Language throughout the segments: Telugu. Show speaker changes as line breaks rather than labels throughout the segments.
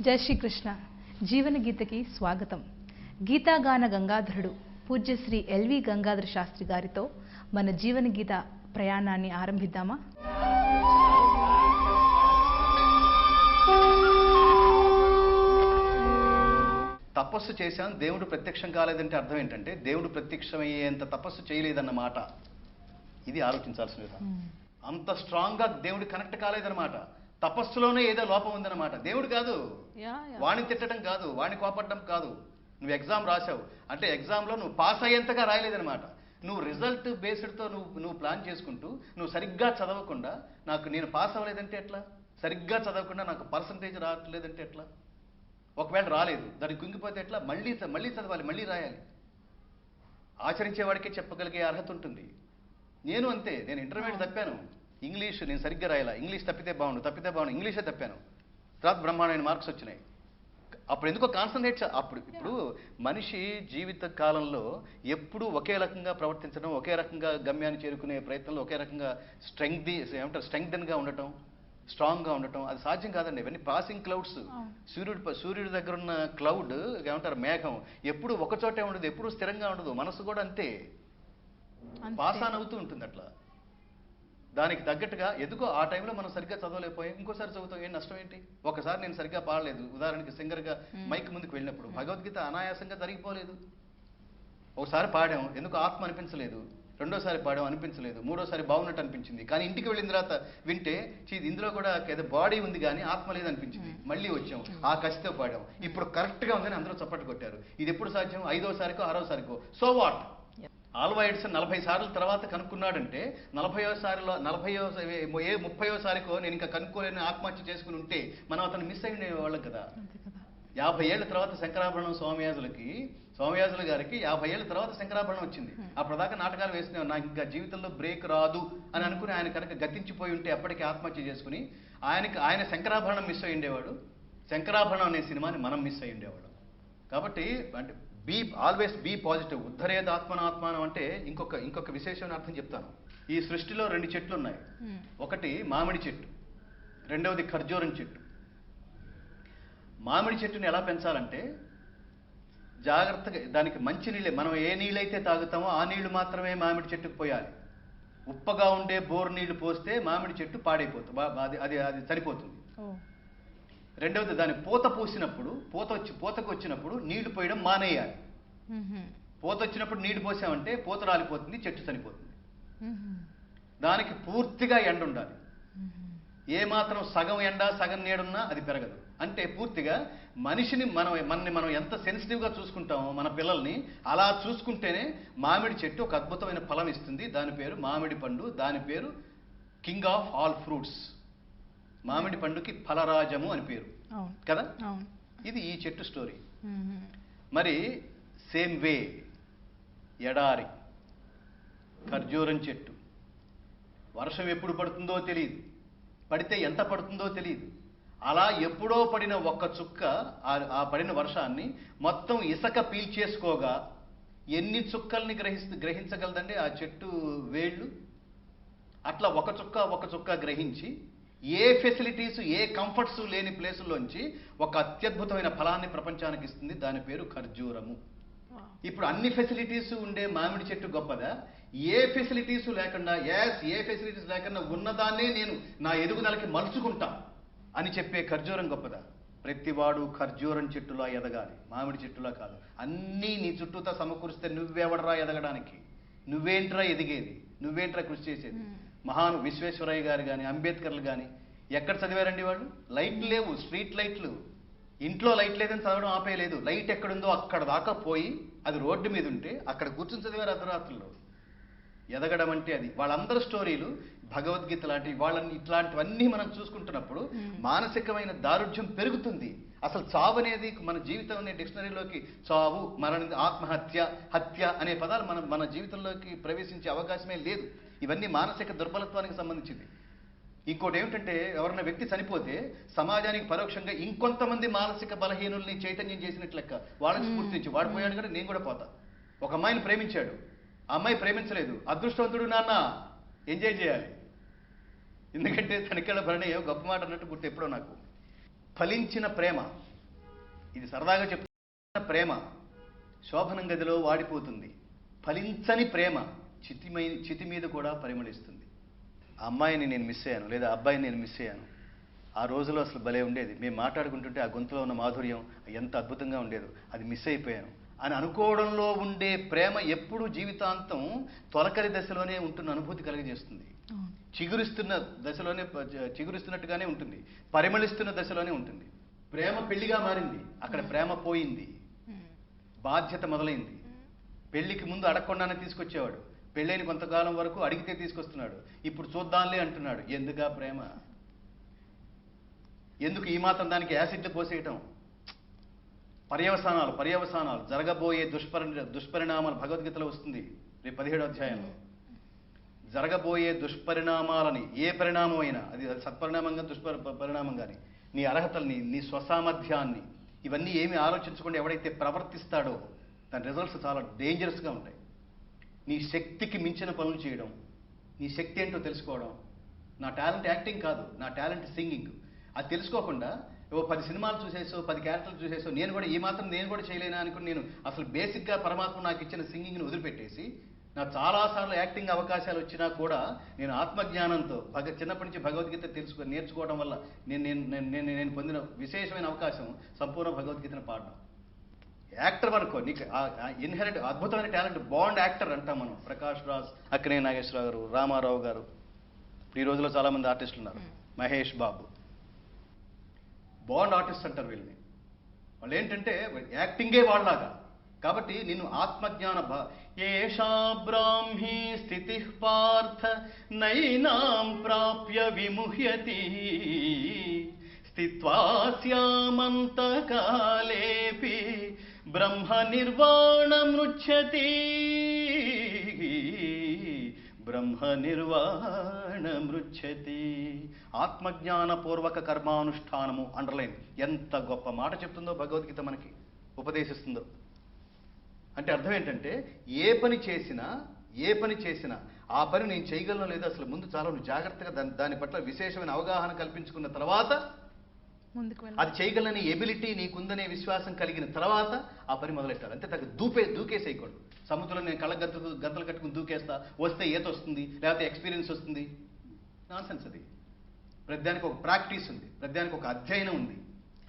జై శ్రీకృష్ణ. జీవన గీతకి స్వాగతం. గీతాగాన గంగాధరుడు పూజ్యశ్రీ ఎల్వి గంగాధర శాస్త్రి గారితో మన జీవన గీత ప్రయాణాన్ని ఆరంభిద్దామా?
తపస్సు చేశాం దేవుడు ప్రత్యక్షం కాలేదంటే అర్థం ఏంటంటే దేవుడు ప్రత్యక్షమయ్యేంత తపస్సు చేయలేదన్నమాట. ఇది ఆలోచించాల్సిన విధానం. అంత స్ట్రాంగ్గా దేవుడు కనెక్ట్ కాలేదన్నమాట. తపస్సులోనే ఏదో లోపం ఉందన్నమాట. దేవుడు కాదు. వాణ్ణి తిట్టడం కాదు వాణ్ణి కోపడడం కాదు. నువ్వు ఎగ్జామ్ రాసావు అంటే ఎగ్జామ్లో నువ్వు పాస్ అయ్యేంతగా రాయలేదన్నమాట. నువ్వు రిజల్ట్ బేస్డ్తో నువ్వు నువ్వు ప్లాన్ చేసుకుంటూ నువ్వు సరిగ్గా చదవకుండా నాకు నేను పాస్ అవ్వలేదంటే ఎట్లా? సరిగ్గా చదవకుండా నాకు పర్సంటేజ్ రావట్లేదంటే ఎట్లా? ఒకవేళ రాలేదు దానికి కుంగిపోతే ఎట్లా? మళ్ళీ మళ్ళీ చదవాలి మళ్ళీ రాయాలి. ఆచరించేవాడికే చెప్పగలిగే అర్హత ఉంటుంది. నేను అంతే నేను ఇంటర్మీడియట్ తప్పాను. ఇంగ్లీష్ నేను సరిగ్గా రాయాల? ఇంగ్లీష్ తప్పితే బాగుండు తప్పితే బాగుండు. ఇంగ్లీషే తప్పాను. తర్వాత బ్రహ్మాండమైన మార్క్స్ వచ్చినాయి. అప్పుడు ఎందుకో కాన్సన్ట్రేట్ అప్పుడు ఇప్పుడు మనిషి జీవిత కాలంలో ఎప్పుడూ ఒకే రకంగా ప్రవర్తించడం ఒకే రకంగా గమ్యాన్ని చేరుకునే ప్రయత్నంలో ఒకే రకంగా స్ట్రెంగ్ది ఏమంటారు? స్ట్రెంగ్దన్గా ఉండటం స్ట్రాంగ్గా ఉండటం అది సాధ్యం కాదండి. ఇవన్నీ పాసింగ్ క్లౌడ్స్ సూర్యుడు సూర్యుడి దగ్గర ఉన్న క్లౌడ్ ఏమంటారు? మేఘం. ఎప్పుడు ఒక చోటే ఉండదు ఎప్పుడు స్థిరంగా ఉండదు. మనసు కూడా అంతే. పాస్ ఆన్ అవుతూ ఉంటుంది అట్లా. దానికి తగ్గట్టుగా ఎందుకో ఆ టైంలో మనం సరిగ్గా చదవలేకపోయాం. ఇంకోసారి చదువుతాం. ఏం నష్టం ఏంటి? ఒకసారి నేను సరిగ్గా పాడలేదు. ఉదాహరణకి సింగర్గా మైక్ ముందుకు వెళ్ళినప్పుడు భగవద్గీత అనాయాసంగా జరిగిపోలేదు. ఒకసారి పాడాం. ఎందుకు ఆత్మ అనిపించలేదు. రెండోసారి పాడాం అనిపించలేదు. మూడోసారి బాగున్నట్టు అనిపించింది. కానీ ఇంటికి వెళ్ళిన తర్వాత వింటే "చీ, ఇది ఇందులో కూడా ఏదో బాడీ ఉంది కానీ ఆత్మ లేదు అనిపించింది మళ్ళీ వచ్చాం. ఆ కసితో పాడాం. ఇప్పుడు కరెక్ట్గా ఉందని అందరూ చప్పట్లు కొట్టారు. ఇది ఎప్పుడు సాధ్యం? ఐదోసారికో ఆరోసారికో? So what? ఆల్వా ఎడిసన్ నలభై సార్లు తర్వాత కనుక్కున్నాడంటే నలభయో సారిలో నలభయో ఏ ముప్పయో సారికో నేను ఇంకా కనుక్కోలేని ఆత్మహత్య చేసుకుని ఉంటే మనం అతను మిస్ అయిన వాళ్ళం కదా. యాభై ఏళ్ళ తర్వాత శంకరాభరణం స్వామియాజులకి స్వామియాజుల గారికి యాభై ఏళ్ళ తర్వాత శంకరాభరణం వచ్చింది. అప్పటిదాకా నాటకాలు వేసిన నాకు ఇంకా జీవితంలో బ్రేక్ రాదు అని అనుకుని ఆయన కనుక గతించిపోయి ఉంటే అప్పటికే ఆత్మహత్య చేసుకుని ఆయనకి ఆయన శంకరాభరణం మిస్ అయి ఉండేవాడు శంకరాభరణం అనే సినిమాని మనం మిస్ అయి ఉండేవాడు కాబట్టి అంటే బీ ఆల్వేస్ బీ పాజిటివ్ ఉద్ధరేద ఆత్మనాత్మానం అంటే ఇంకొక ఇంకొక విశేషమైన అర్థం చెప్తాను. ఈ సృష్టిలో రెండు చెట్లు ఉన్నాయి ఒకటి మామిడి చెట్టు రెండవది ఖర్జూరం చెట్టు. మామిడి చెట్టుని ఎలా పెంచాలంటే జాగ్రత్తగా దానికి మంచి నీళ్ళే మనం ఏ నీళ్ళైతే తాగుతామో ఆ నీళ్ళు మాత్రమే మామిడి చెట్టుకు పోయాలి. ఉప్పగా ఉండే బోర్ నీళ్ళు పోస్తే మామిడి చెట్టు పాడైపోతుంది అది అది అది చనిపోతుంది రెండవది దాని పూత పూసినప్పుడు పూత వచ్చి పూతకు వచ్చినప్పుడు నీళ్ళు పోయడం మానేయాలి. పూత వచ్చినప్పుడు నీళ్ళు పోసామంటే పూత రాలిపోతుంది చెట్టు చనిపోతుంది. దానికి పూర్తిగా ఎండ ఉండాలి. ఏ మాత్రం సగం ఎండ సగం నీడున్నా అది పెరగదు. అంటే పూర్తిగా మనిషిని మనం మనని మనం ఎంత సెన్సిటివ్గా చూసుకుంటామో మన పిల్లల్ని అలా చూసుకుంటేనే మామిడి చెట్టు ఒక అద్భుతమైన ఫలం ఇస్తుంది. దాని పేరు మామిడి పండు దాని పేరు కింగ్ ఆఫ్ ఆల్ ఫ్రూట్స్. మామిడి పండుకి ఫలరాజము అని పేరు. కదా? ఇది ఈ చెట్టు స్టోరీ. మరి సేమ్ వే ఎడారి ఖర్జూరం చెట్టు. వర్షం ఎప్పుడు పడుతుందో తెలియదు పడితే ఎంత పడుతుందో తెలియదు అలా ఎప్పుడో పడిన ఒక్క చుక్క ఆ- ఆ పడిన వర్షాన్ని మొత్తం ఇసక పీల్చేసుకోగా ఎన్ని చుక్కల్ని గ్రహిస్తూ గ్రహించగలదండి ఆ చెట్టు వేళ్ళు? అట్లా ఒక చుక్క ఒక చుక్క గ్రహించి ఏ ఫెసిలిటీస్ ఏ కంఫర్ట్స్ లేని ప్లేసుల్లోంచి ఒక అత్యద్భుతమైన ఫలాన్ని ప్రపంచానికి ఇస్తుంది. దాని పేరు ఖర్జూరము. ఇప్పుడు అన్ని ఫెసిలిటీస్ ఉండే మామిడి చెట్టు గొప్పదా? ఏ ఫెసిలిటీస్ లేకుండా ఎస్ ఏ ఫెసిలిటీస్ లేకుండా ఉన్నదాన్నే నేను నా ఎదుగుదలకి మలుచుకుంటా అని చెప్పే ఖర్జూరం గొప్పదా? ప్రతివాడు ఖర్జూరం చెట్టులా ఎదగాలి. మామిడి చెట్టులా కాదు. అన్నీ నీ చుట్టూతా సమకూరిస్తే నువ్వెవడరా ఎదగడానికి? నువ్వేంట్రా ఎదిగేది? నువ్వేంట్రా కృషి చేసేది? మహాను విశ్వేశ్వరయ్య గారు కానీ అంబేద్కర్లు కానీ ఎక్కడ చదివారండి వాళ్ళు? లైట్లు లేవు స్ట్రీట్ లైట్లు. ఇంట్లో లైట్ లేదని చదవడం ఆపేయలేదు. లైట్ ఎక్కడుందో అక్కడ దాకా పోయి అది రోడ్డు మీద ఉంటే అక్కడ కూర్చుని చదివారు అర్ధరాత్రుల్లో. ఎదగడం అంటే అది. వాళ్ళందరి స్టోరీలు భగవద్గీత లాంటి వాళ్ళని ఇట్లాంటివన్నీ మనం చూసుకుంటున్నప్పుడు మానసికమైన దారుఢ్యం పెరుగుతుంది. అసలు చావు అనేది మన జీవితం అనే డిక్షనరీలోకి చావు మరణ ఆత్మహత్య హత్య అనే పదాలు మన మన జీవితంలోకి ప్రవేశించే అవకాశమే లేదు. ఇవన్నీ మానసిక దుర్బలత్వానికి సంబంధించింది. ఇంకోటి ఏమిటంటే ఎవరైనా వ్యక్తి చనిపోతే సమాజానికి పరోక్షంగా ఇంకొంతమంది మానసిక బలహీనుల్ని చైతన్యం చేసినట్లు లెక్క. వాళ్ళని స్ఫూర్తించి వాడు పోయాడు కూడా నేను కూడా పోతా. ఒక అమ్మాయిని ప్రేమించాడు. ఆ అమ్మాయి ప్రేమించలేదు. అదృష్టవంతుడు నాన్న. ఎంజాయ్ చేయాలి. ఎందుకంటే తనికెళ్ళ భరణి ఏవో గొప్ప మాట అన్నట్టు గుర్తు ఎప్పుడో నాకు. ఫలించిన ప్రేమ. ఇది సరదాగా చెప్తున్న ప్రేమ. శోభనం గదిలో వాడిపోతుంది. ఫలించని ప్రేమ. చితిమై చితి మీద కూడా పరిమళిస్తుంది. ఆ అమ్మాయిని నేను మిస్ అయ్యాను లేదా అబ్బాయిని నేను మిస్ అయ్యాను. ఆ రోజులో అసలు భలే ఉండేది. మేము మాట్లాడుకుంటుంటే ఆ గొంతులో ఉన్న మాధుర్యం ఎంత అద్భుతంగా ఉండేదో అది మిస్ అయిపోయాను. అని అనుకోవడంలో ఉండే ప్రేమ ఎప్పుడు జీవితాంతం తొలకరి దశలోనే ఉంటున్న అనుభూతి కలిగజేస్తుంది. చిగురిస్తున్న దశలోనే చిగురిస్తున్నట్టుగానే ఉంటుంది. పరిమళిస్తున్న దశలోనే ఉంటుంది. ప్రేమ పెళ్ళిగా మారింది. అక్కడ ప్రేమ పోయింది. బాధ్యత మొదలైంది. పెళ్ళికి ముందు అడగకుండానే తీసుకొచ్చేవాడు. పెళ్ళైన కొంతకాలం వరకు అడిగితే తీసుకొస్తున్నాడు. ఇప్పుడు చూద్దాంలే అంటున్నాడు. ఎందుకా ప్రేమ? ఎందుకు ఈ మాత్రం దానికి యాసిడ్ పోసేయటం? పర్యవసానాలు పర్యవసానాలు. జరగబోయే దుష్పరి దుష్పరిణామాలు భగవద్గీతలో వస్తుంది. రేపు పదిహేడో అధ్యాయంలో. జరగబోయే దుష్పరిణామాలని ఏ పరిణామం అయినా అది అది సత్పరిణామంగా దుష్పరి పరిణామం కానీ నీ అర్హతల్ని నీ స్వసామర్థ్యాన్ని ఇవన్నీ ఏమి ఆలోచించకుండా ఎవడైతే ప్రవర్తిస్తాడో దాని రిజల్ట్స్ చాలా డేంజరస్గా ఉంటాయి. నీ శక్తికి మించిన పనులు చేయడం నీ శక్తి ఏంటో తెలుసుకోవడం. నా టాలెంట్ యాక్టింగ్ కాదు నా టాలెంట్ సింగింగ్. అది తెలుసుకోకుండా ఓ పది సినిమాలు చూసేసో పది క్యారెక్టర్లు చూసేసో నేను కూడా ఈ మాత్రం నేను కూడా చేయలేనా అనుకుని నేను అసలు బేసిక్గా పరమాత్మ నాకు ఇచ్చిన సింగింగ్ని వదిలిపెట్టేసి నా చాలాసార్లు యాక్టింగ్ అవకాశాలు వచ్చినా కూడా నేను ఆత్మజ్ఞానంతో భగ చిన్నప్పటి నుంచి భగవద్గీత తెలుసుకొని నేర్చుకోవడం వల్ల నేను నేను నేను నేను నేను పొందిన విశేషమైన అవకాశం సంపూర్ణ భగవద్గీతను పాడడం. యాక్టర్ అనుకో నీకు ఇన్హెరెంట్ అద్భుతమైన టాలెంట్ బాండ్ యాక్టర్ అంటాం మనం. ప్రకాష్ రాజ్ అక్కినే నాగేశ్వరరావు గారు రామారావు గారు. ఈ రోజుల్లో చాలా మంది ఆర్టిస్టులు ఉన్నారు మహేష్ బాబు. బాండ్ ఆర్టిస్ట్ అంటారు వీళ్ళని. వాళ్ళు ఏంటంటే యాక్టింగే వాళ్ళలాగా. కాబట్టి నిన్ను ఆత్మజ్ఞాన భా ఏషా బ్రాహ్మీ స్థితి పార్థ నైనాం ప్రాప్య విముహ్యతి. స్థిత్వా బ్రహ్మ నిర్వాణమృచ్చతి బ్రహ్మ నిర్వాణమృచ్చతి ఆత్మజ్ఞానపూర్వక కర్మానుష్ఠానము అండర్లైన్. ఎంత గొప్ప మాట చెప్తుందో భగవద్గీత మనకి ఉపదేశిస్తుందో. అంటే అర్థం ఏంటంటే ఏ పని చేసినా ఏ పని చేసినా ఆ పని నేను చేయగలను లేదా అసలు ముందు చాలా నువ్వు జాగ్రత్తగా దాని దాని పట్ల విశేషమైన అవగాహన కల్పించుకున్న తర్వాత
ముందుకు
అది చేయగలని ఎబిలిటీ నీకుందనే విశ్వాసం కలిగిన తర్వాత ఆ పని మొదలెట్టాలి. అంతే తగ్గ దూపే దూకేసేయకూడదు. సముద్రంలో నేను కళ్ళ గంతలు గంతలు కట్టుకుని దూకేస్తా. వస్తే ఈత వస్తుంది లేకపోతే ఎక్స్పీరియన్స్ వస్తుంది. నాన్సెన్స్ అది. ప్రతిదానికి ఒక ప్రాక్టీస్ ఉంది. ప్రతిదానికి ఒక అధ్యయనం ఉంది.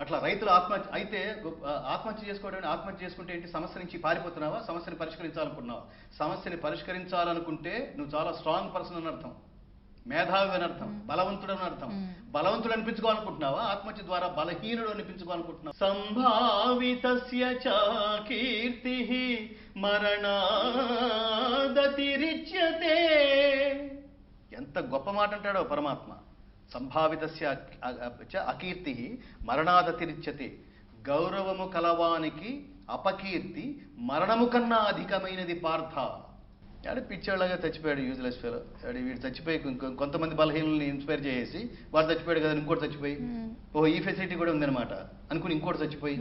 అట్లా రైతులు ఆత్మహత్య అయితే ఆత్మహత్య చేసుకోవడం ఆత్మహత్య చేసుకుంటే ఏంటి? సమస్య నుంచి పారిపోతున్నావా? సమస్యని పరిష్కరించాలనుకుంటున్నావా? సమస్యని పరిష్కరించాలనుకుంటే నువ్వు చాలా స్ట్రాంగ్ పర్సన్ అని అర్థం. మేధావి అని అర్థం బలవంతుడు అని అర్థం. బలవంతుడు అనిపించుకోవాలనుకుంటున్నావా? ఆత్మహత్య ద్వారా బలహీనుడు అనిపించుకోవాలనుకుంటున్నావా? సంభావితస్య చ కీర్తి మరణాదతిరిచ్యతే. ఎంత గొప్ప మాట అంటాడో పరమాత్మ. చ అకీర్తి మరణాదతిరిచ్యతే. గౌరవము కలవానికి అపకీర్తి మరణము కన్నా అధికమైనది పార్థ. యాడు పిచ్చాళ్ళగా చచ్చిపోయాడు యూజ్లెస్ ఫెలో వీడు చచ్చిపోయి కొంతమంది బలహీనల్ని ఇన్స్పైర్ చేసి వాడు చచ్చిపోయాడు కదా ఇంకోటి చచ్చిపోయి. ఓ ఈ ఫెసిలిటీ కూడా ఉందన్నమాట. అనుకుని ఇంకోటి చచ్చిపోయి.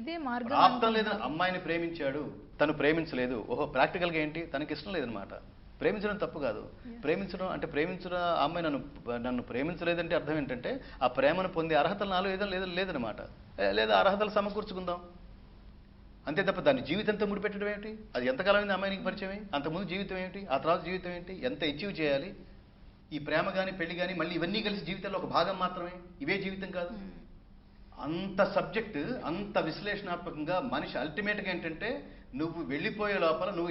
ఇదే మార్గం
ప్రాప్తం లేదని అమ్మాయిని ప్రేమించాడు తను ప్రేమించలేదు. ఓహో ప్రాక్టికల్గా ఏంటి? తనకి ఇష్టం లేదనమాట ప్రేమించడం తప్పు కాదు. ప్రేమించడం అంటే ప్రేమించడం ఆ అమ్మాయి నన్ను నన్ను ప్రేమించలేదంటే అర్థం ఏంటంటే ఆ ప్రేమను పొందే అర్హతలు నాలో ఏదో లేదు లేదనమాట లేదా అర్హతలు సమకూర్చుకుందాం. అంతే తప్ప దాని జీవితంతో ముడిపెట్టడం ఏంటి అది ఎంతకాలం అయింది అమ్మాయి నీకు పరిచయం? అంతకుముందు జీవితం ఏంటి ఆ తర్వాత జీవితం ఏంటి ఎంత అచీవ్ చేయాలి? ఈ ప్రేమ కానీ పెళ్ళి కానీ మళ్ళీ ఇవన్నీ కలిసి జీవితంలో ఒక భాగం మాత్రమే? ఇవే జీవితం కాదు. అంత సబ్జెక్ట్ అంత విశ్లేషణాత్మకంగా మనిషి అల్టిమేట్గా ఏంటంటే నువ్వు వెళ్ళిపోయే లోపల నువ్వు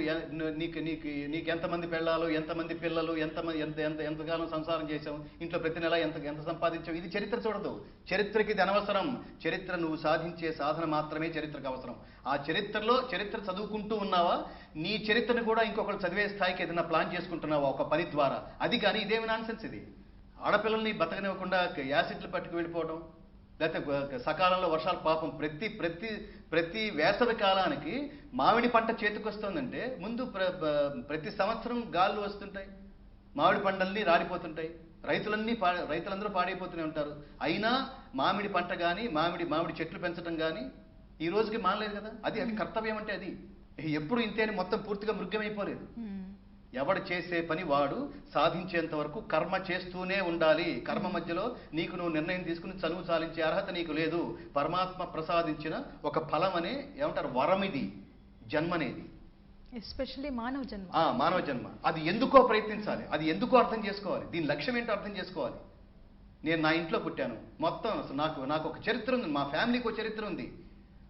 నీకు నీకు నీకు ఎంతమంది పెళ్ళాలు ఎంతమంది పిల్లలు ఎంతమంది ఎంత ఎంత ఎంతకాలం సంసారం చేసావు ఇంట్లో ప్రతి నెల ఎంత ఎంత సంపాదించావు ఇది చరిత్ర చూడదు. చరిత్రకి ఇది అనవసరం. చరిత్ర నువ్వు సాధించే సాధన మాత్రమే చరిత్రకు అవసరం. ఆ చరిత్రలో చరిత్ర చదువుకుంటూ ఉన్నావా? నీ చరిత్రను కూడా ఇంకొకరు చదివే స్థాయికి ఏదైనా ప్లాన్ చేసుకుంటున్నావా? ఒక పని ద్వారా. అది కానీ ఇదేమి నాన్సెన్స్ ఇది. ఆడపిల్లల్ని బతకనివ్వకుండా యాసిడ్లు పట్టుకు వెళ్ళిపోవడం లేకపోతే సకాలంలో వర్షాలు పాపం ప్రతి ప్రతి ప్రతి వేసవి కాలానికి మామిడి పంట చేతికొస్తుందంటే ముందు ప్ర ప్రతి సంవత్సరం గాళ్ళు వస్తుంటాయి. మామిడి పంటల్ని రాలిపోతుంటాయి. రైతులన్నీ పా రైతులందరూ పాడైపోతూనే ఉంటారు. అయినా మామిడి పంట కానీ మామిడి మామిడి చెట్లు పెంచడం కానీ ఈ రోజుకి మానలేదు కదా. అది అది కర్తవ్యం అంటే అది. ఎప్పుడు ఇంతే మొత్తం పూర్తిగా మృగ్యమైపోలేదు. ఎవడు చేసే పని వాడు సాధించేంత వరకు కర్మ చేస్తూనే ఉండాలి. కర్మ మధ్యలో నీకు నువ్వు నిర్ణయం తీసుకుని చదువు సాధించే అర్హత నీకు లేదు. పరమాత్మ ప్రసాదించిన ఒక ఫలం అనే ఏమంటారు? వరం ఇది జన్మనేది.
ఎస్పెషల్లీ మానవ జన్మ.
మానవ జన్మ. అది ఎందుకో ప్రయత్నించాలి. అది ఎందుకో అర్థం చేసుకోవాలి. దీని లక్ష్యం ఏంటో అర్థం చేసుకోవాలి. నేను నా ఇంట్లో పుట్టాను. మొత్తం అసలు నాకు నాకు ఒక చరిత్ర ఉంది. మా ఫ్యామిలీకి ఒక చరిత్ర ఉంది.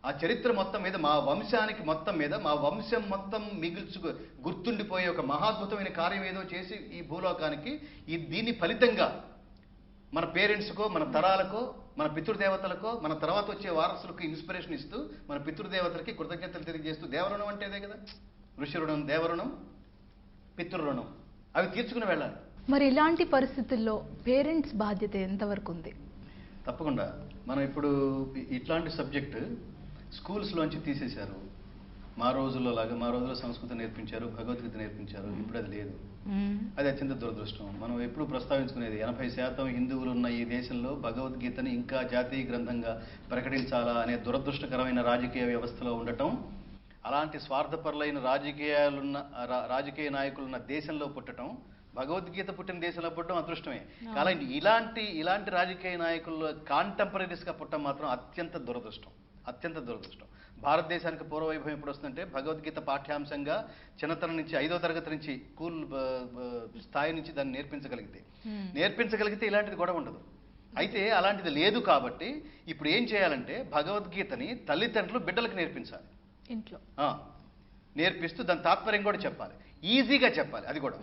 ఆ చరిత్ర మొత్తం మీద మా వంశానికి మొత్తం మీద మా వంశం మొత్తం మిగుల్చుకు గుర్తుండిపోయే ఒక మహాద్భుతమైన కార్యం ఏదో చేసి ఈ భూలోకానికి ఈ దీని ఫలితంగా మన పేరెంట్స్కో మన తరాలకో మన పితృదేవతలకో మన తర్వాత వచ్చే వారసులకు ఇన్స్పిరేషన్ ఇస్తూ మన పితృదేవతలకి కృతజ్ఞతలు తెలియజేస్తూ దేవరుణం అంటే అదే కదా? ఋషి రుణం దేవరుణం పితృరుణం. అవి తీర్చుకుని వెళ్ళాలి.
మరి ఇలాంటి పరిస్థితుల్లో పేరెంట్స్ బాధ్యత ఎంతవరకు ఉంది?
తప్పకుండా. మనం ఇప్పుడు ఇట్లాంటి సబ్జెక్ట్ స్కూల్స్లోంచి తీసేశారు. మా రోజుల్లో లాగా మా రోజుల్లో సంస్కృతం నేర్పించారు భగవద్గీత నేర్పించారు ఇప్పుడు అది లేదు. అది అత్యంత దురదృష్టం. మనం ఎప్పుడు ప్రస్తావించుకునేది ఎనభై శాతం హిందువులు ఉన్న ఈ దేశంలో భగవద్గీతని ఇంకా జాతీయ గ్రంథంగా ప్రకటించాలా అనే దురదృష్టకరమైన రాజకీయ వ్యవస్థలో ఉండటం అలాంటి స్వార్థపరులైన రాజకీయాలున్న రాజకీయ నాయకులున్న దేశంలో పుట్టడం భగవద్గీత పుట్టిన దేశంలో పుట్టడం అదృష్టమే. కానీ ఇలాంటి ఇలాంటి రాజకీయ నాయకుల్లో కాంటెంపరీస్గా పుట్టడం మాత్రం అత్యంత దురదృష్టం. అత్యంత దురదృష్టం. భారతదేశానికి పూర్వవైభవం ఎప్పుడు వస్తుందంటే భగవద్గీత పాఠ్యాంశంగా చిన్నతనం నుంచి ఐదో తరగతి నుంచి బ- స్థాయి నుంచి దాన్ని నేర్పించగలిగితే. నేర్పించగలిగితే ఇలాంటిది గొడవ ఉండదు. అయితే అలాంటిది లేదు కాబట్టి ఇప్పుడు ఏం చేయాలంటే భగవద్గీతని తల్లిదండ్రులు బిడ్డలకు నేర్పించాలి.
ఇంట్లో.
ఆ, నేర్పిస్తూ దాని తాత్పర్యం కూడా చెప్పాలి. ఈజీగా చెప్పాలి. అది కూడా.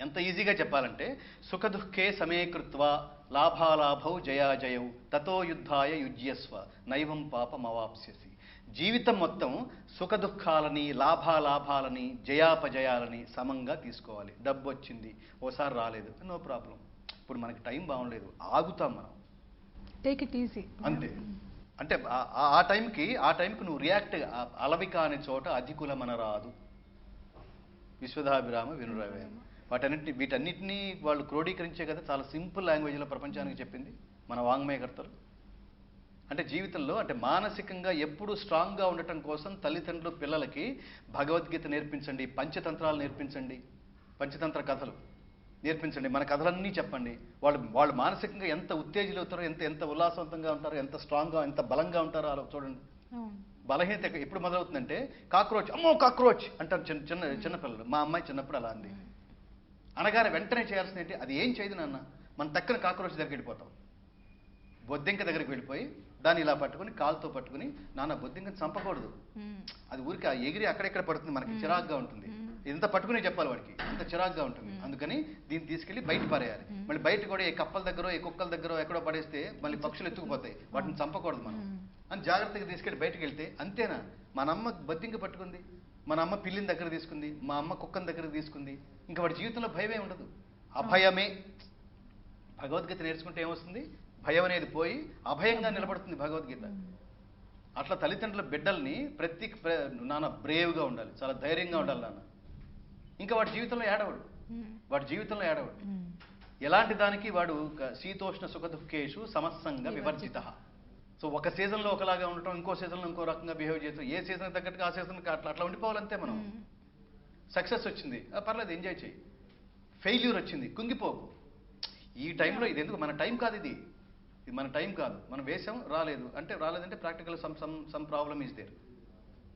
ఎంత ఈజీగా చెప్పాలంటే సుఖదుఃఖే సమేకృత్వ లాభాలాభౌ జయాజయౌ తతో యుద్ధాయ యుజ్యస్వ నైవం పాపమవాప్స్యసి. జీవితం మొత్తం సుఖదుఖాలని లాభాలాభాలని జయాపజయాలని సమంగా తీసుకోవాలి. డబ్బు వచ్చింది ఓసారి రాలేదు నో ప్రాబ్లం. ఇప్పుడు మనకి టైం బాగుండలేదు ఆగుతాం మనం.
Take it easy.
అంతే. అంటే ఆ- టైంకి ఆ టైంకి నువ్వు రియాక్ట్ అలవిక అనే చోట అధికులమన రాదు విశ్వదాభిరామ వినురవేమ వాటన్నిటిని వీటన్నిటినీ వాళ్ళు క్రోడీకరించే కదా చాలా సింపుల్ లాంగ్వేజ్లో ప్రపంచానికి చెప్పింది మన వాంగ్మయకర్తలు అంటే జీవితంలో అంటే మానసికంగా ఎప్పుడు స్ట్రాంగ్గా ఉండటం కోసం తల్లిదండ్రులు పిల్లలకి భగవద్గీత నేర్పించండి పంచతంత్రాలు నేర్పించండి పంచతంత్ర కథలు నేర్పించండి మన కథలన్నీ చెప్పండి. వాళ్ళు వాళ్ళు మానసికంగా ఎంత ఉత్తేజులవుతారో ఎంత ఎంత ఉల్లాసవంతంగా ఉంటారో ఎంత స్ట్రాంగ్గా ఎంత బలంగా ఉంటారో అలా చూడండి. బలహీనత ఎప్పుడు మొదలవుతుందంటే కాక్రోచ్ అమ్మో కాక్రోచ్ అంటారు చిన్న చిన్న చిన్నపిల్లలు. మా అమ్మాయి చిన్నప్పుడు అలా అంది. అనగానే వెంటనే చేయాల్సింది ఏంటి? అది ఏం చేయదు నాన్న. మన తక్కన కాక్రోచ్ దగ్గరికి వెళ్ళిపోతాం. బొద్దింక దగ్గరికి వెళ్ళిపోయి దాన్ని ఇలా పట్టుకుని కాలుతో పట్టుకుని నాన్న బొద్దింకని చంపకూడదు. అది ఊరికి ఆ ఎగిరి అక్కడెక్కడ పడుతుంది మనకి. చిరాగ్గా ఉంటుంది. ఇంత పట్టుకునే చెప్పాలి వాడికి. అంత చిరాగ్గా ఉంటుంది. అందుకని దీన్ని తీసుకెళ్ళి బయట పారేయాలి. మళ్ళీ బయట కూడా ఏ కప్పల దగ్గర ఏ కుక్కల దగ్గర ఎక్కడో పడేస్తే మళ్ళీ పక్షులు ఎత్తుకుపోతాయి. వాటిని చంపకూడదు మనం. అని జాగ్రత్తగా తీసుకెళ్ళి బయటకు వెళ్తే అంతేనా? మన అమ్మ బొద్దింక పట్టుకుంది. మన అమ్మ పిల్లిని దగ్గర తీసుకుంది మా అమ్మ కుక్కని దగ్గర తీసుకుంది. ఇంకా వాడి జీవితంలో భయమే ఉండదు. అభయమే. భగవద్గీత నేర్చుకుంటే ఏమొస్తుంది? భయం అనేది పోయి అభయంగా నిలబడుతుంది భగవద్గీత. అట్లా తల్లిదండ్రుల బిడ్డల్ని ప్రతి ప్ర- నాన్న బ్రేవ్గా ఉండాలి. చాలా ధైర్యంగా ఉండాలి నాన్న. ఇంకా వాడి జీవితంలో ఏడవడు. వాడి జీవితంలో ఏడవడు. ఎలాంటి దానికి వాడు శీతోష్ణ సుఖ దుఃఖేషు సమస్సంగా వివర్జిత. సో ఒక సీజన్లో ఒకలాగా ఉండటం ఇంకో సీజన్లో ఇంకో రకంగా బిహేవ్ చేస్తాం ఏ సీజన్ తగ్గట్టుగా ఆ సీజన్కి అట్లా అట్లా ఉండిపోవాలంతే మనం. సక్సెస్ వచ్చింది. ఆ, పర్లేదు ఎంజాయ్ చేయి. ఫెయిల్యూర్ వచ్చింది. కుంగిపోకు. ఈ టైంలో ఇది ఎందుకు మన టైం కాదు ఇది. ఇది మన టైం కాదు. మనం వేసాం రాలేదు. అంటే రాలేదంటే practical some some some problem is there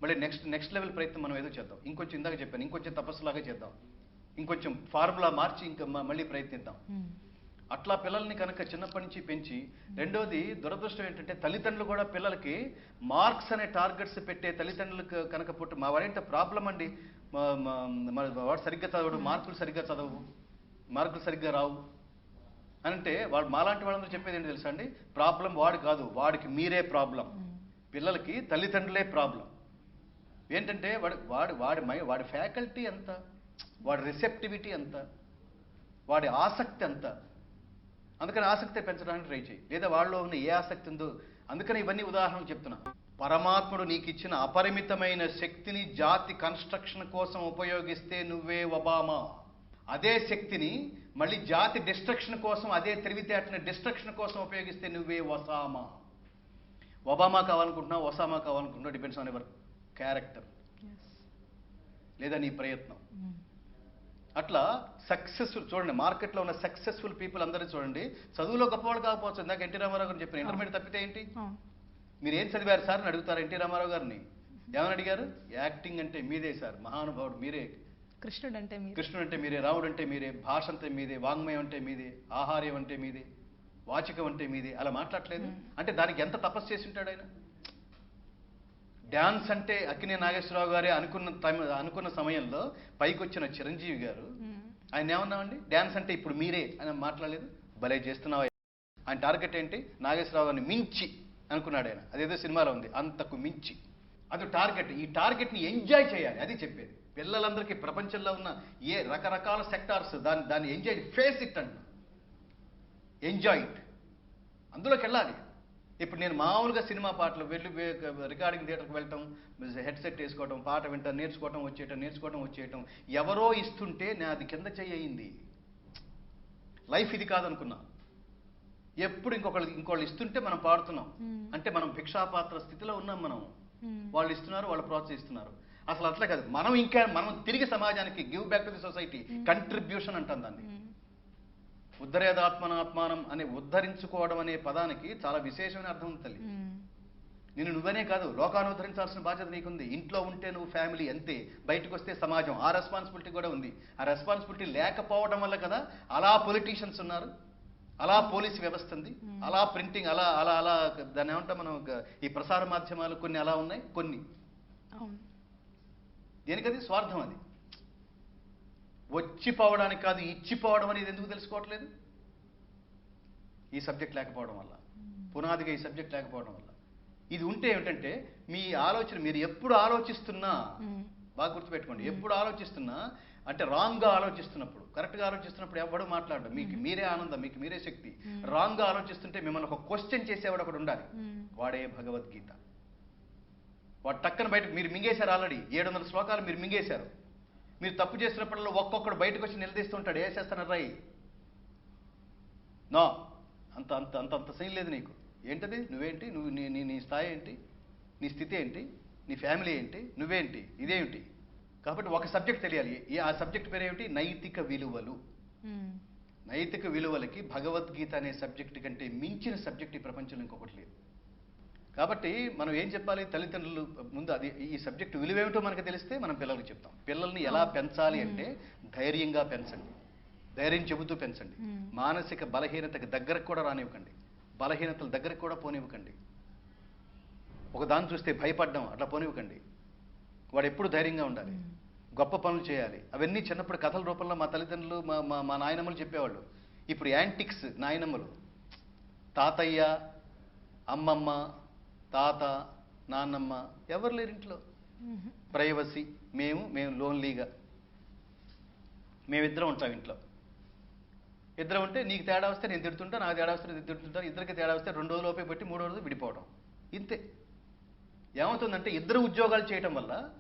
మళ్ళీ నెక్స్ట్ నెక్స్ట్ లెవెల్ ప్రయత్నం మనం ఏదో చేద్దాం. ఇంకొంచెం ఇందాక చెప్పాను. ఇంకొంచెం తపస్సులాగా చేద్దాం. ఇంకొంచెం ఫార్ములా మార్చి ఇంకా మళ్ళీ ప్రయత్నిద్దాం.
మ్మ్.
అట్లా పిల్లల్ని కనుక చిన్నప్పటి నుంచి పెంచి రెండోది దురదృష్టం ఏంటంటే తల్లిదండ్రులు కూడా పిల్లలకి మార్క్స్ అనే టార్గెట్స్ పెట్టే తల్లిదండ్రులకు కనుక పుట్టి మా వాడేంటే ప్రాబ్లం అండి. వాడు సరిగ్గా చదవడు మార్కులు సరిగ్గా చదవవు మార్కులు సరిగ్గా రావు. అని అంటే వాడు మాలాంటి వాళ్ళందరూ చెప్పేది ఏంటి తెలుసా అండి? ప్రాబ్లం వాడు కాదు వాడికి మీరే ప్రాబ్లం. పిల్లలకి తల్లిదండ్రులే ప్రాబ్లం. ఏంటంటే వాడు వాడి వాడి మై వాడి ఫ్యాకల్టీ ఎంత? వాడి రిసెప్టివిటీ ఎంత? వాడి ఆసక్తి ఎంత? అందుకని ఆసక్తి పెంచడానికి ట్రై చేయి. లేదా వాళ్ళలో ఉన్న ఏ ఆసక్తి ఉందో అందుకని ఇవన్నీ ఉదాహరణలు చెప్తున్నా. పరమాత్ముడు నీకు ఇచ్చిన అపరిమితమైన శక్తిని జాతి కన్స్ట్రక్షన్ కోసం ఉపయోగిస్తే నువ్వే ఒబామా. అదే శక్తిని మళ్ళీ జాతి డిస్ట్రక్షన్ కోసం అదే తెలివితేటని డిస్ట్రక్షన్ కోసం ఉపయోగిస్తే నువ్వే ఒసామా. ఒబామా కావాలనుకుంటున్నావు ఒసామా కావాలనుకుంటున్నావు డిపెండ్స్ ఆన్ యువర్ క్యారెక్టర్. లేదా నీ ప్రయత్నం.
మ్మ్.
అట్లా సక్సెస్ఫుల్ చూడండి మార్కెట్లో ఉన్న సక్సెస్ఫుల్ పీపుల్ అందరూ చూడండి చదువులో గొప్పవాళ్ళు కాకపోవచ్చు ఇందాక ఎన్టీ రామారావు గారు చెప్పిన ఇంటర్మీడియట్ తప్పితే ఏంటి? మీరు ఏం చదివారు సార్ అని అడుగుతారు ఎన్టీ రామారావు గారిని? ఏమని అడిగారు? యాక్టింగ్ అంటే మీదే సార్ మహానుభావుడు మీరే.
కృష్ణుడు అంటే
కృష్ణుడు అంటే మీరే రాముడు అంటే మీరే భాష అంటే మీదే వాంగ్మయం అంటే మీదే ఆహార్యం అంటే మీదే వాచికం అంటే మీదే అలా మాట్లాడలేదు. అంటే దానికి ఎంత తపస్సు చేసి ఉంటాడు ఆయన? డ్యాన్స్ అంటే అక్కినే నాగేశ్వరరావు గారే అనుకున్న టైం అనుకున్న సమయంలో పైకి వచ్చిన చిరంజీవి గారు. ఆయన ఏమన్నామండి? డ్యాన్స్ అంటే ఇప్పుడు మీరే అని మాట్లాడలేదు. భలే చేస్తున్నావా ఆయన టార్గెట్ ఏంటి? నాగేశ్వరరావు గారిని మించి అనుకున్నాడు ఆయన. అదేదో సినిమాలో ఉంది అంతకు మించి అది టార్గెట్. ఈ టార్గెట్ని ఎంజాయ్ చేయాలి అది చెప్పేది. పిల్లలందరికీ ప్రపంచంలో ఉన్న ఏ రకరకాల సెక్టార్స్ దాన్ని దాన్ని ఎంజాయ్ ఫేస్ ఇట్ అంట ఎంజాయ్ ఇట్. అందులోకి వెళ్ళాలి ఇప్పుడు నేను మామూలుగా సినిమా పాటలు వెళ్ళి రికార్డింగ్ థియేటర్కి వెళ్ళటం హెడ్సెట్ వేసుకోవడం పాట వింటాం నేర్చుకోవటం వచ్చేయటం నేర్చుకోవటం వచ్చేయటం ఎవరో ఇస్తుంటే నేను అది కింద చెయ్యింది లైఫ్ ఇది కాదనుకున్నా ఎప్పుడు ఇంకొకళ్ళు ఇంకోళ్ళు ఇస్తుంటే మనం పాడుతున్నాం
మ్మ్.
అంటే మనం భిక్షాపాత్ర స్థితిలో ఉన్నాం మనం
మ్మ్.
వాళ్ళు ఇస్తున్నారు వాళ్ళు ప్రోత్సహిస్తున్నారు అసలు అట్లా కాదు మనం ఇంకా మనం తిరిగి సమాజానికి give back to the society. Contribution అంటాం దాన్ని. ఉద్ధరేదాత్మనాత్మానం అనే ఉద్ధరించుకోవడం అనే పదానికి చాలా విశేషమైన అర్థం ఉంది తల్లి. నేను నువ్వనే కాదు లోకాన్ని ఉద్ధరించాల్సిన బాధ్యత నీకుంది. ఇంట్లో ఉంటే నువ్వు ఫ్యామిలీ అంతే బయటకు వస్తే సమాజం. ఆ రెస్పాన్సిబిలిటీ కూడా ఉంది. ఆ రెస్పాన్సిబిలిటీ లేకపోవడం వల్ల కదా అలా పొలిటీషియన్స్ ఉన్నారు అలా పోలీస్ వ్యవస్థ ఉంది. అలా ప్రింటింగ్ అలా అలా అలా దాన్ని ఏమంటాం మనం ఈ ప్రసార మాధ్యమాలు కొన్ని అలా ఉన్నాయి కొన్ని. దేనికది? స్వార్థం అది. వచ్చిపోవడానికి కాదు ఇచ్చిపోవడం అనేది ఎందుకు తెలుసుకోవట్లేదు? ఈ సబ్జెక్ట్ లేకపోవడం వల్ల. పునాదిగా ఈ సబ్జెక్ట్ లేకపోవడం వల్ల. ఇది ఉంటే ఏమిటంటే మీ ఆలోచన మీరు ఎప్పుడు ఆలోచిస్తున్నా. బాగా గుర్తుపెట్టుకోండి. ఎప్పుడు ఆలోచిస్తున్నా అంటే రాంగ్గా ఆలోచిస్తున్నప్పుడు కరెక్ట్గా ఆలోచిస్తున్నప్పుడు ఎవడు మాట్లాడడం? మీకు మీరే ఆనందం మీకు మీరే శక్తి. రాంగ్గా ఆలోచిస్తుంటే మిమ్మల్ని ఒక క్వశ్చన్ చేసేవాడు ఒకడు ఉండాలి. వాడే భగవద్గీత. వాడు టక్కన బయట మీరు మింగేశారు ఆల్రెడీ. ఏడు వందల శ్లోకాలు మీరు మింగేశారు. మీరు తప్పు చేసినప్పుడల్లా ఒక్కొక్కడు బయటకు వచ్చి నిలదీస్తుంటాడు వేసేస్తాను రై నో. అంత అంత అంత అంత సీన్ లేదు నీకు. ఏంటది? నువ్వేంటి? నువ్వు నీ నీ నీ స్థాయి ఏంటి? నీ స్థితి ఏంటి? నీ ఫ్యామిలీ ఏంటి? నువ్వేంటి? ఇదేంటి కాబట్టి ఒక సబ్జెక్ట్ తెలియాలి. ఆ సబ్జెక్ట్ పేరేమిటి? నైతిక విలువలు. నైతిక విలువలకి భగవద్గీత అనే సబ్జెక్ట్ కంటే మించిన సబ్జెక్ట్ ఈ ప్రపంచంలో ఇంకొకటి లేదు. కాబట్టి మనం ఏం చెప్పాలి? తల్లిదండ్రులు ముందు అది ఈ సబ్జెక్ట్ విలువేమిటో మనకు తెలిస్తే మనం పిల్లలకు చెప్తాం. పిల్లల్ని ఎలా పెంచాలి అంటే ధైర్యంగా పెంచండి. ధైర్యం చెబుతూ పెంచండి. మానసిక బలహీనతకు దగ్గరకు కూడా రానివ్వకండి. బలహీనతల దగ్గరకు కూడా పోనివ్వకండి. ఒక దాన్ని చూస్తే భయపడ్డం అట్లా పోనివ్వకండి. వాడు ఎప్పుడు ధైర్యంగా ఉండాలి. గొప్ప పనులు చేయాలి. అవన్నీ చిన్నప్పుడు కథల రూపంలో మా తల్లిదండ్రులు మా మా మా నాయనమ్మలు చెప్పేవాళ్ళు. ఇప్పుడు యాంటిక్స్ నాయనమ్మలు. తాతయ్య అమ్మమ్మ తాత నాన్నమ్మ ఎవరు లేరు ఇంట్లో. ప్రైవసీ మేము మేము లోన్లీగా. మేమిద్దరం ఉంటాం ఇంట్లో. ఇద్దరం ఉంటే నీకు తేడా వస్తే నేను తిడుతుంటా నాకు తేడా వస్తే నేను తిడుతుంటాను ఇద్దరికి తేడా వస్తే రెండు రోజులు లోపే పెట్టి మూడో రోజు విడిపోవడం. ఇంతే. ఏమవుతుందంటే ఇద్దరు ఉద్యోగాలు చేయటం వల్ల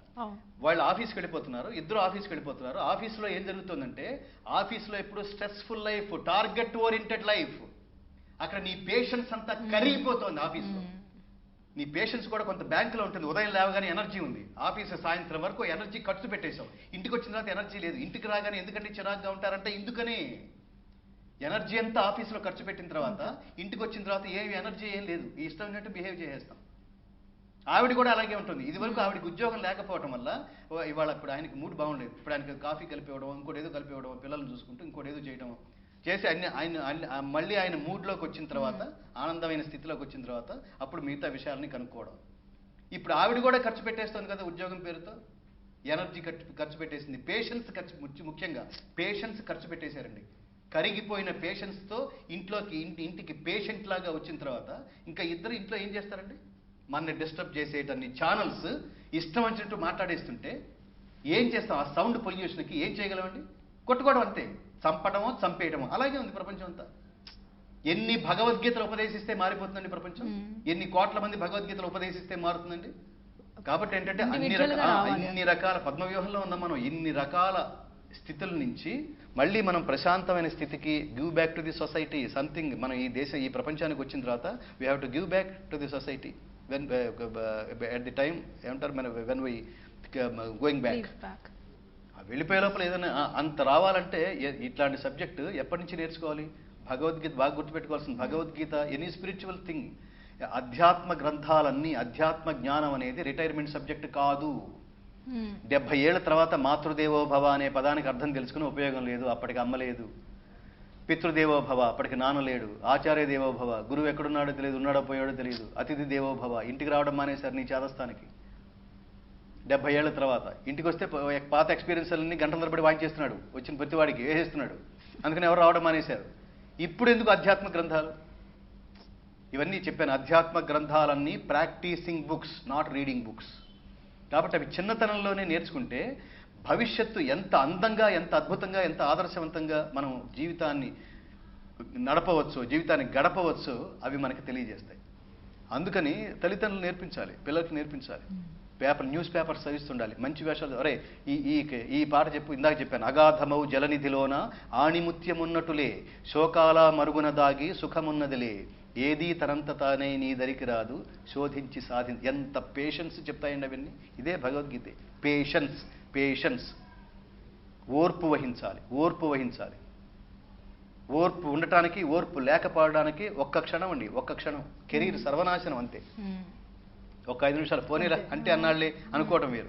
వాళ్ళు ఆఫీస్కి వెళ్ళిపోతున్నారు ఇద్దరు ఆఫీస్కి వెళ్ళిపోతున్నారు. ఆఫీస్లో ఏం జరుగుతుందంటే ఆఫీస్లో ఎప్పుడు stressful life target oriented life. అక్కడ నీ పేషెన్స్ అంతా కరిగిపోతుంది ఆఫీస్లో. నీ పేషెన్స్ కూడా కొంత బ్యాంకులో ఉంటుంది. ఉదయం లేవగానే ఎనర్జీ ఉంది. ఆఫీస్ సాయంత్రం వరకు ఎనర్జీ ఖర్చు పెట్టేశాం ఇంటికి వచ్చిన తర్వాత ఎనర్జీ లేదు. ఇంటికి రాగానే ఎందుకంటే చిరాగ్గా ఉంటారంటే ఎందుకని? ఎనర్జీ అంతా ఆఫీస్లో ఖర్చు పెట్టిన తర్వాత ఇంటికి వచ్చిన తర్వాత ఏమి ఎనర్జీ ఏం లేదు. ఇష్టం ఉన్నట్టు బిహేవ్ చేసేస్తాం. ఆవిడ కూడా అలాగే ఉంటుంది. ఇది వరకు ఆవిడకి ఉద్యోగం లేకపోవడం వల్ల ఇవాళ ఇప్పుడు ఆయనకి మూడ్ బాగుండేది ఇప్పుడు ఆయనకి కాఫీ కలిపి ఇవ్వడం ఇంకోటి ఏదో కలిపి ఇవ్వడం పిల్లల్ని చూసుకుంటూ ఇంకోటి ఏదో చేయడం చేసి అన్ని ఆయన మళ్ళీ ఆయన మూడ్లోకి వచ్చిన తర్వాత ఆనందమైన స్థితిలోకి వచ్చిన తర్వాత అప్పుడు మిగతా విషయాలని కనుక్కోవడం. ఇప్పుడు ఆవిడ కూడా ఖర్చు పెట్టేస్తుంది కదా ఉద్యోగం పేరుతో? ఎనర్జీ ఖర్చు ఖర్చు పెట్టేసింది. పేషెన్స్ ఖర్చు ముఖ్య- ముఖ్యంగా పేషెన్స్ ఖర్చు పెట్టేశారండి. కరిగిపోయిన పేషెన్స్తో ఇంట్లోకి ఇంటి ఇంటికి పేషెంట్ లాగా వచ్చిన తర్వాత ఇంకా ఇద్దరు ఇంట్లో ఏం చేస్తారండి? మనని డిస్టర్బ్ చేసేటన్ని ఛానల్స్ ఇష్టం వచ్చినట్టు మాట్లాడేస్తుంటే ఏం చేస్తాం? ఆ సౌండ్ పొల్యూషన్కి ఏం చేయగలమండి? కొట్టుకోవడం అంతే. చంపడమో చంపేయడమో. అలాగే ఉంది ప్రపంచం అంతా. ఎన్ని భగవద్గీతలు ఉపదేశిస్తే మారిపోతుందండి ప్రపంచం. ఎన్ని కోట్ల మంది భగవద్గీతలు ఉపదేశిస్తే మారుతుందండి? కాబట్టి ఏంటంటే అన్ని రకాల. ఇన్ని రకాల పద్మవ్యూహంలో ఉన్నాం మనం ఇన్ని రకాల స్థితుల నుంచి మళ్ళీ మనం ప్రశాంతమైన స్థితికి give back to the society something మనం ఈ దేశం ఈ ప్రపంచానికి వచ్చిన తర్వాత we have to give back to the society when at the time ఏమంటారు? మన వెన్ వై గోయింగ్ బ్యాక్ వెళ్ళిపోయే లోపల ఏదైనా అంత రావాలంటే ఇట్లాంటి సబ్జెక్టు ఎప్పటి నుంచి నేర్చుకోవాలి? భగవద్గీత బాగా గుర్తుపెట్టుకోవాల్సింది భగవద్గీత ఎనీ స్పిరిచువల్ థింగ్ అధ్యాత్మ గ్రంథాలన్నీ అధ్యాత్మ జ్ఞానం అనేది రిటైర్మెంట్ సబ్జెక్ట్ కాదు. డెబ్బై ఏళ్ళ తర్వాత మాతృదేవో భవ అనే పదానికి అర్థం తెలుసుకుని ఉపయోగం లేదు అప్పటికి అమ్మ లేదు. పితృదేవో భవ అప్పటికి నాన్న లేడు. ఆచార్య దేవో భవ గురువు ఎక్కడున్నాడో తెలియదు ఉన్నాడో పోయాడో తెలియదు. అతిథి దేవో భవ ఇంటికి రావడం మానేశారు నీ చేదస్థానికి డెబ్బై ఏళ్ళ తర్వాత. ఇంటికి వస్తే పాత ఎక్స్పీరియన్స్ అన్ని గంటల తరబడి వాయించేస్తున్నాడు. వచ్చిన ప్రతివాడికి వేసేస్తున్నాడు. అందుకని ఎవరు రావడం మానేశారు. ఇప్పుడు ఎందుకు అధ్యాత్మ గ్రంథాలు? ఇవన్నీ చెప్పాను. అధ్యాత్మ గ్రంథాలన్నీ practising books not reading books. కాబట్టి అవి చిన్నతనంలోనే నేర్చుకుంటే భవిష్యత్తు ఎంత అందంగా ఎంత అద్భుతంగా ఎంత ఆదర్శవంతంగా మనం జీవితాన్ని నడపవచ్చు జీవితాన్ని గడపవచ్చు అవి మనకి తెలియజేస్తాయి. అందుకని తల్లిదండ్రులు నేర్పించాలి పిల్లలకు నేర్పించాలి. పేపర్ న్యూస్ పేపర్స్ చదివిస్తుండాలి. మంచి వేషాలు. అరే ఈ ఈ ఈ పాట చెప్పు ఇందాక చెప్పాను. అగాధమౌ జలనిధిలోన ఆణిముత్యమున్నటులే శోకాల మరుగున దాగి సుఖమున్నదిలే. ఏదీ తనంత తానే నీ దరికి రాదు శోధించి సాధి ఎంత పేషెన్స్ చెప్తాయండి అవన్నీ? ఇదే భగవద్గీత. పేషెన్స్ పేషెన్స్ ఓర్పు వహించాలి ఓర్పు వహించాలి. ఓర్పు ఉండటానికి ఓర్పు లేకపోవడానికి ఒక్క క్షణం అండి ఒక్క క్షణం. కెరీర్ సర్వనాశనం అంతే. ఒక ఐదు నిమిషాలు పోనీరా అంటే అన్నాళ్ళే అనుకోవటం వేరు.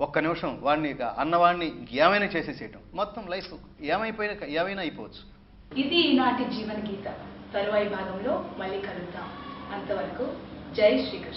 ఒక్క నిమిషం వాడిని అన్నవాడిని ఏమైనా చేసేసేయటం. మొత్తం లైఫ్ ఏమైపోయినా ఏమైనా అయిపోవచ్చు.
ఇది ఈనాటి జీవన గీత. తరువాయి భాగంలో మళ్ళీ కలుద్దాం. అంతవరకు జై శ్రీకృష్ణ.